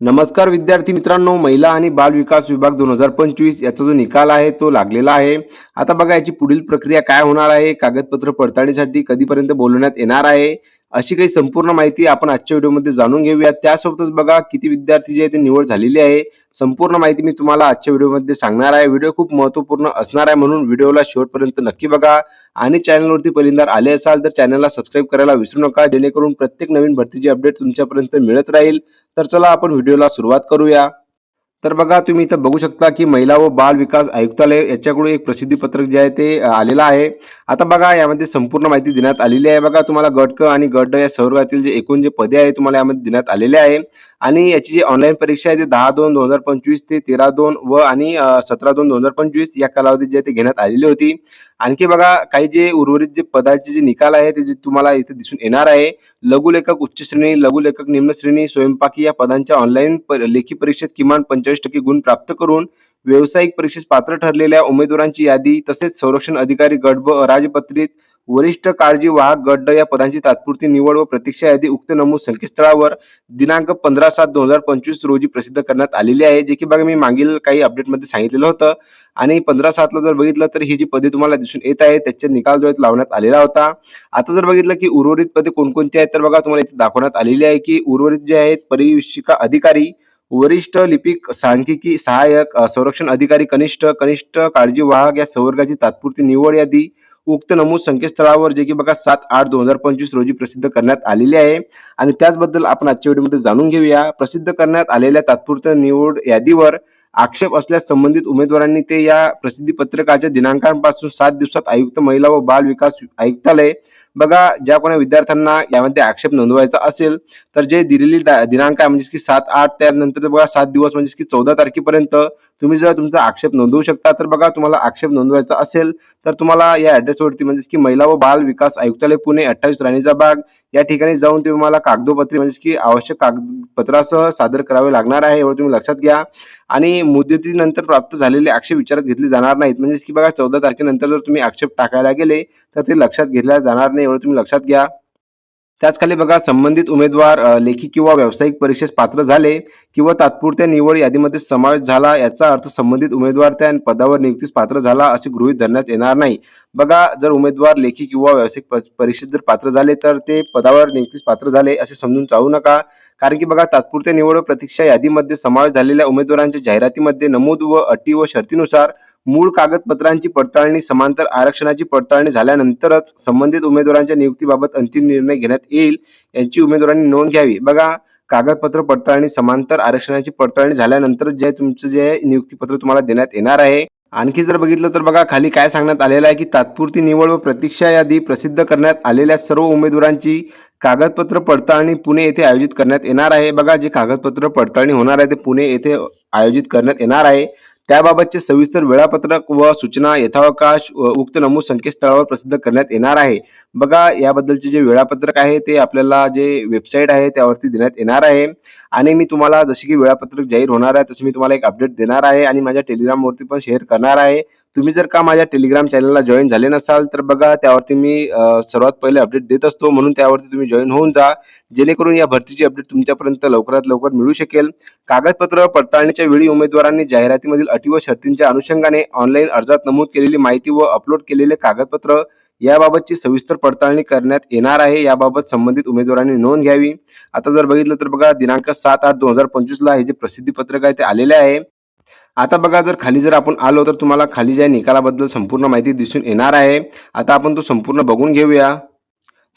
नमस्कार विद्यार्थी मित्रांनो महिला आणि बाल विकास विभाग दोन हजार पंचवीस याचा जो निकाल आहे तो लागलेला आहे. आता बघा याची पुढील प्रक्रिया काय होणार आहे? कागदपत्र पडताळणीसाठी कधीपर्यंत बोलवण्यात येणार आहे? अशी काही संपूर्ण माहिती आपण आजच्या व्हिडिओमध्ये जाणून घेऊया त्यासोबतच बघा किती विद्यार्थी जे आहे ते निवड झालेली आहे. संपूर्ण माहिती मी तुम्हाला आजच्या व्हिडिओमध्ये सांगणार आहे. व्हिडिओ खूप महत्त्वपूर्ण असणार आहे म्हणून व्हिडिओला शेवटपर्यंत नक्की बघा. आणि चॅनलवरती पहिल्यांदा आले असाल तर चॅनलला सबस्क्राईब करायला विसरू नका. जेणेकरून प्रत्येक नवीन भरतीची अपडेट तुमच्यापर्यंत मिळत राहील. तर चला आपण व्हिडिओला सुरुवात करूया. तर बघा तुम्ही इथं बघू शकता की महिला व बाल विकास आयुक्तालय याच्याकडून एक प्रसिद्धी पत्रक जे आहे ते आलेलं आहे. आता बघा यामध्ये संपूर्ण माहिती देण्यात आलेली आहे. बघा तुम्हाला गट क आणि गट या संवर्गातील जे एकूण जे पदे आहे तुम्हाला यामध्ये देण्यात आलेले आहे. आणि याची जी ऑनलाईन परीक्षा आहे ते दहा दोन दोन हजार पंचवीस ते तेरा दोन व आणि सतरा दोन दोन हजार पंचवीस या कालावधीत जे ते घेण्यात आलेली होती. आणखी बघा काही जे उर्वरित जे पदाचे जे निकाल आहे ते जे तुम्हाला इथे दिसून येणार आहे लघुलेखक उच्च श्रेणी लघुलेखक निम्न श्रेणी स्वयंपाकी या पदांच्या ऑनलाईन लेखी परीक्षेत किमान पंचेचाळीस टक्के गुण प्राप्त करून व्यावसायिक परीक्षेस पात्र ठरलेल्या उमेदवारांची यादी तसेच संरक्षण अधिकारी गट राजपत्रित वरिष्ठ काळजी वाहक गड्ड या पदांची तात्पुरती निवड व प्रतीक्षा यादी उक्त नमूद संकेतस्थळावर दिनांक पंधरा सात दोन हजार पंचवीस रोजी प्रसिद्ध करण्यात आलेली आहे जे की बघा मी मागील काही अपडेटमध्ये सांगितलेलं होतं. आणि पंधरा सातला जर बघितलं तर ही जी पदे तुम्हाला दिसून येत आहे त्याचे निकाल जो आहे लावण्यात आलेला होता. आता जर बघितलं की उर्वरित पदे कोणकोणती आहेत तर बघा तुम्हाला इथे दाखवण्यात आलेली आहे की उर्वरित जे आहेत परिशिका अधिकारी वरिष्ठ लिपिक सांख्यिकी सहाय्यक संरक्षण अधिकारी कनिष्ठ कनिष्ठ काळजी वाहक या संवर्गाची तात्पुरती निवड यादी उक्त नमूद संकेतस्थळावर जे की बघा सात आठ दोन हजार पंचवीस रोजी प्रसिद्ध करण्यात आलेली आहे. आणि त्याचबद्दल आपण आजच्या व्हिडिओमध्ये जाणून घेऊया. प्रसिद्ध करण्यात आलेल्या तात्पुरत्या निवड यादीवर आक्षेप असल्यास संबंधित उमेदवारांनी ते या प्रसिद्धी पत्रकाच्या दिनांकापासून सात दिवसात आयुक्त महिला व बाल विकास आयुक्तालय बघा ज्या कोणा विद्यार्थ्यांना यामध्ये आक्षेप नोंदवायचा असेल तर जे दिलेली दिनांक आहे म्हणजे की सात आठ त्यानंतर बघा सात दिवस म्हणजे की चौदा तारखेपर्यंत तुम्ही जर तुमचा आक्षेप नोंदवू शकता तर बघा तुम्हाला आक्षेप नोंदवायचा असेल तर तुम्हाला या ऍड्रेसवरती म्हणजे की महिला व बाल विकास आयुक्तालय पुणे अठ्ठावीस राणीचा बाग या ठिकाणी जाऊन तुम्हाला कागदोपत्री म्हणजे की आवश्यक कागदपत्रासह सादर करावे लागणार आहे एवढं तुम्ही लक्षात घ्या. आणि मुदतीनंतर प्राप्त झालेले आक्षेप विचारात घेतले जाणार नाहीत म्हणजे की बघा चौदा तारखेनंतर जर तुम्ही आक्षेप टाकायला गेले तर ते लक्षात घेतल्या जाणार नाही एवढं तुम्ही लक्षात घ्या. त्याच खाली बघा संबंधित उमेदवार लेखी किंवा व्यावसायिक परीक्षेस पात्र झाले किंवा तात्पुरत्या निवड यादीमध्ये समावेश झाला याचा अर्थ संबंधित उमेदवार त्या पदावर नियुक्तीस पात्र झाला असे गृहीत धरण्यात येणार नाही. बघा जर उमेदवार लेखी किंवा व्यावसायिक प- परीक्षेत जर पात्र झाले तर ते पदावर नियुक्तीस पात्र झाले असे समजून चालू नका. कारण की बघा तात्पुरत्या निवड प्रतीक्षा यादीमध्ये समावेश झालेल्या उमेदवारांच्या जाहिरातीमध्ये नमूद व अटी व शर्तीनुसार मूळ कागदपत्रांची पडताळणी समांतर आरक्षणाची पडताळणी झाल्यानंतरच संबंधित उमेदवारांच्या नियुक्तीबाबत अंतिम निर्णय घेण्यात येईल याची उमेदवारांनी नोंद घ्यावी. बघा कागदपत्र पडताळणी समांतर आरक्षणाची पडताळणी झाल्यानंतर जे तुमचं जे नियुक्तीपत्र तुम्हाला देण्यात येणार आहे. आणखी जर बघितलं तर बघा खाली काय सांगण्यात आलेलं आहे की तात्पुरती निवड व प्रतीक्षा यादी प्रसिद्ध करण्यात आलेल्या सर्व उमेदवारांची कागदपत्र पडताळणी पुणे येथे आयोजित करण्यात येणार आहे. बघा जे कागदपत्र पडताळणी होणार आहे ते पुणे येथे आयोजित करण्यात येणार आहे. त्याबाबतचे सविस्तर वेळापत्रक व सूचना यथावकाश व उक्त नमूद संकेतस्थळावर प्रसिद्ध करण्यात येणार आहे. बघा याबद्दलचे जे वेळापत्रक आहे ते आपल्याला जे वेबसाईट आहे त्यावरती देण्यात येणार आहे. आणि मी तुम्हाला जसे की वेळापत्रक जाहीर होणार आहे तसे मी तुम्हाला एक अपडेट देणार आहे आणि माझ्या टेलिग्रामवरती पण शेअर करणार आहे. तुम्ही जर का माझ्या टेलिग्राम चॅनलला जॉईन झाले नसाल तर बघा त्यावरती मी सर्वात पहिले अपडेट देत असतो. म्हणून त्यावरती तुम्ही जॉईन होऊन जा. जेणेकरून या भरतीची अपडेट तुमच्यापर्यंत लवकरात लवकर मिळू शकेल. कागदपत्र पडताळणीच्या वेळी उमेदवारांनी जाहिरातीमधील अटी व शर्तींच्या अनुषंगाने ऑनलाईन अर्जात नमूद केलेली माहिती व अपलोड केलेले कागदपत्र याबाबतची सविस्तर पडताळणी करण्यात येणार आहे. याबाबत संबंधित उमेदवारांनी नोंद घ्यावी. आता जर बघितलं तर बघा दिनांक सात आठ दोन हजार पंचवीसला हे जे प्रसिद्धी पत्रक आहे ते आलेले आहे. आता बघा जर खाली जर आपण आलो तर तुम्हाला खाली ज्या निकालाबद्दल संपूर्ण माहिती दिसून येणार आहे आता आपण तो संपूर्ण बघून घेऊया.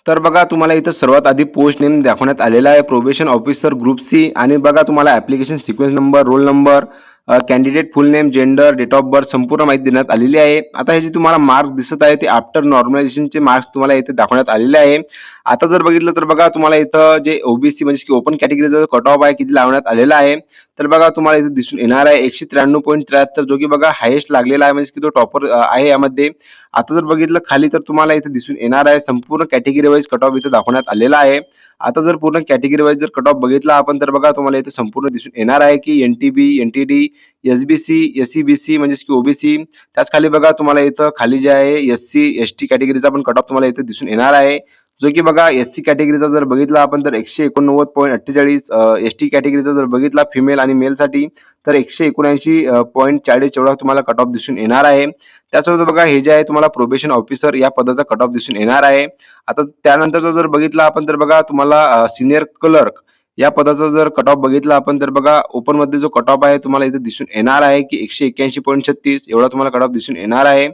तर बघा तुम्हाला इथं सर्वात आधी पोस्ट नेम दाखवण्यात आलेला आहे प्रोबेशन ऑफिसर ग्रुप सी आणि बघा तुम्हाला application sequence number roll number candidate full name gender date of birth संपूर्ण माहिती देण्यात आलेली आहे. आता हे जे तुम्हाला मार्क दिसत आहे ते आफ्टर नॉर्मलायझेशनचे मार्क्स तुम्हाला इथे दाखवण्यात आलेले आहे. आता जर बघितलं तर बघा तुम्हाला इथं जे ओबीसी म्हणजे की ओपन कॅटेगरीचा कट ऑफ आहे किती लावण्यात आलेला आहे. तर बघा तुम्हाला इथे दिसून येणार आहे एकशे त्र्याण्णव पॉईंट त्र्याहत्तर जो की बघा हायेस्ट लागलेला आहे म्हणजे की तो टॉपर आहे यामध्ये. आता जर बघितलं खाली तर तुम्हाला इथे दिसून येणार आहे संपूर्ण कॅटेगरी वाईज कट ऑफ इथे दाखवण्यात आलेला आहे. आता जर पूर्ण कॅटेगरी वाईज जर कट ऑफ बघितला आपण तर बघा तुम्हाला इथे संपूर्ण दिसून येणार आहे की N T B N T D S B C S C B C म्हणजेच की ओबीसी त्याच खाली बघा तुम्हाला इथं खाली जे आहे एस सी एस टी कॅटेगरीचा पण कट ऑफ तुम्हाला इथे दिसून येणार आहे. जो की बघा एस सी कॅटेगरीचा जर बघितला आपण तर एकशे एकोणनव्वद पॉईंट अठ्ठेचाळीस एस टी कॅटेगरीचा जर बघितला फिमेल आणि मेलसाठी तर एकशे एकोणऐंशी पॉईंट चाळीस एवढा तुम्हाला कट ऑफ दिसून येणार आहे. त्याचबरोबर बघा हे जे आहे तुम्हाला प्रोबेशन ऑफिसर या पदाचा कट ऑफ दिसून येणार आहे. आता त्यानंतरचा जर बघितला आपण तर बघा तुम्हाला सिनियर क्लर्क या पदाचा जर कट ऑफ बघितला आपण तर बघा ओपनमध्ये जो कट ऑफ आहे तुम्हाला इथे दिसून येणार आहे की एकशे एक्क्याऐंशी पॉईंट छत्तीस एवढा तुम्हाला कट ऑफ दिसून येणार आहे.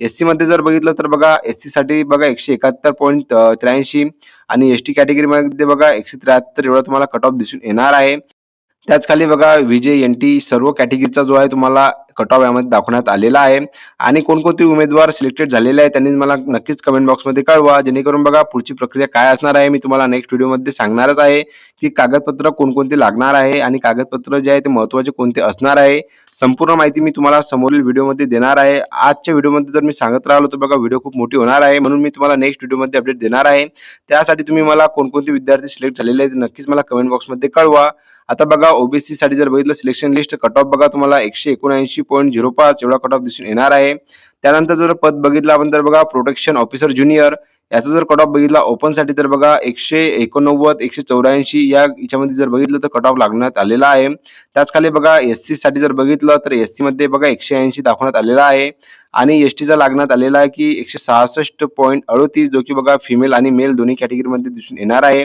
एससी मध्ये जर बघितलं तर बघा एससी साठी बघा एकशे एकाहत्तर पॉईंट त्र्याऐंशी आणि एस टी कॅटेगरीमध्ये बघा एकशे त्र्याहत्तर एवढा तुम्हाला कट ऑफ दिसून येणार आहे. त्याच खाली बघा विजय एन टी सर्व कॅटेगरीचा जो आहे तुम्हाला कट ऑफ यामध्ये दाखवण्यात आलेला आहे. आणि कोणकोणते उमेदवार सिलेक्टेड झालेले आहे त्यांनी मला नक्कीच कमेंट बॉक्समध्ये कळवा. जेणेकरून बघा पुढची प्रक्रिया काय असणार आहे मी तुम्हाला नेक्स्ट व्हिडिओमध्ये सांगणारच आहे की कागदपत्र कोणकोणते लागणार आहे आणि कागदपत्र जे आहे ते महत्त्वाचे कोणते असणार आहे. संपूर्ण माहिती मी तुम्हाला समोरील व्हिडिओमध्ये देणार आहे. आजच्या व्हिडिओमध्ये जर मी सांगत राहिलो तर बघा व्हिडिओ खूप मोठी होणार आहे म्हणून मी तुम्हाला नेक्स्ट व्हिडिओमध्ये अपडेट देणार आहे. त्यासाठी तुम्ही मला कोणकोणते विद्यार्थी सिलेक्ट झालेले आहेत ते नक्कीच मला कमेंट बॉक्समध्ये कळवा. आता बघा ओबीसी साठी जर बघितलं सिलेक्शन लिस्ट कट ऑफ बघा तुम्हाला एकशे एकोणऐंशी पॉईंट झिरो पाच एवढा कट ऑफ दिसून येणार आहे. त्यानंतर जर पद बघितलं आपण तर बघा प्रोटेक्शन ऑफिसर ज्युनियर याचा जर कट ऑफ बघितला ओपनसाठी तर बघा एकशे एकोणनव्वद एकशे चौऱ्याऐंशी या याच्यामध्ये जर बघितलं तर कट ऑफ लागण्यात आलेला आहे. त्याच खाली बघा एस सी साठी जर बघितलं तर एसमध्ये बघा एकशे ऐंशी दाखवण्यात आलेला आहे. आणि एस टीचा लागण्यात आलेला आहे की एकशे सहासष्ट पॉईंट अडोतीस जो की बघा फिमेल आणि मेल दोन्ही कॅटेगरीमध्ये दिसून येणार आहे.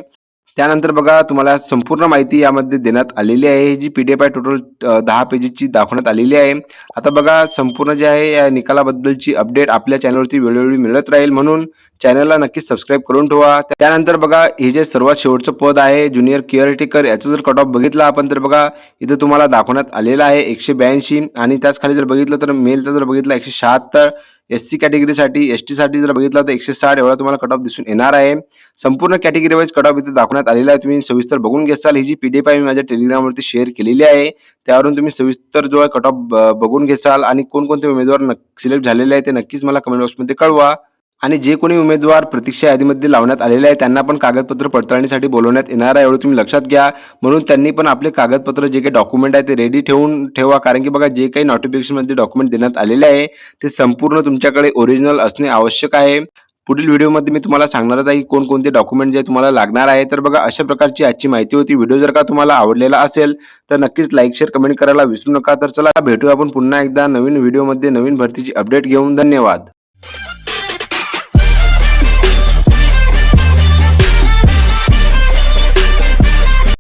त्यानंतर बघा तुम्हाला संपूर्ण माहिती यामध्ये देण्यात आलेली आहे. ही जी पीडीएफ आहे टोटल दहा पेजेसची दाखवण्यात आलेली आहे. आता बघा संपूर्ण जे आहे या निकालाबद्दलची अपडेट आपल्या चॅनलवरती वेळोवेळी मिळत राहील म्हणून चॅनलला नक्कीच सबस्क्राईब करून ठेवा. त्यानंतर बघा हे जे सर्वात शेवटचं पद आहे ज्युनियर केअरटेकर याचं जर कट ऑफ बघितला आपण तर बघा इथं तुम्हाला दाखवण्यात आलेलं आहे एकशे ब्याऐंशी. आणि त्याच खाली जर बघितलं तर मेलचा जर बघितलं एकशे शहात्तर. एस सी कॅटेगरीसाठी एस टीसाठी जर बघितलं तर एकशे साठ एवढा तुम्हाला कट ऑफ दिसून येणार आहे. संपूर्ण कॅटेगरी वाईज कट ऑफ इथे दाखवण्यात आलेला आहे. तुम्ही सविस्तर बघून घेसाल. ही जी पीडीएफ आहे मी माझ्या टेलिग्रामवरती शेअर केलेली आहे. त्यावरून तुम्ही सविस्तर जो आहे कट ऑफ बघून घेसाल. आणि कोणकोणते उमेदवार सिलेक्ट झालेले आहे ते नक्कीच मला कमेंट बॉक्समध्ये कळवा. आणि जे कोणी उमेदवार प्रतीक्षा यादीमध्ये लावण्यात आलेले आहे त्यांना पण कागदपत्र पडताळणीसाठी बोलवण्यात येणार आहे एवढं तुम्ही लक्षात घ्या. म्हणून त्यांनी पण आपले कागदपत्र जे काही डॉक्युमेंट आहे ते रेडी ठेवून ठेवा कारण की बघा जे काही नोटिफिकेशनमध्ये डॉक्युमेंट देण्यात आलेले आहे ते संपूर्ण तुमच्याकडे ओरिजिनल असणे आवश्यक आहे. पुढील व्हिडिओमध्ये मी तुम्हाला सांगणारच आहे की कोणकोणते डॉक्युमेंट जे तुम्हाला लागणार आहे. तर बघा अशा प्रकारची आजची माहिती होती. व्हिडिओ जर का तुम्हाला आवडलेला असेल तर नक्कीच लाईक शेअर कमेंट करायला विसरू नका. तर चला भेटूया आपण पुन्हा एकदा नवीन व्हिडिओमध्ये नवीन भरतीची अपडेट घेऊन. धन्यवाद.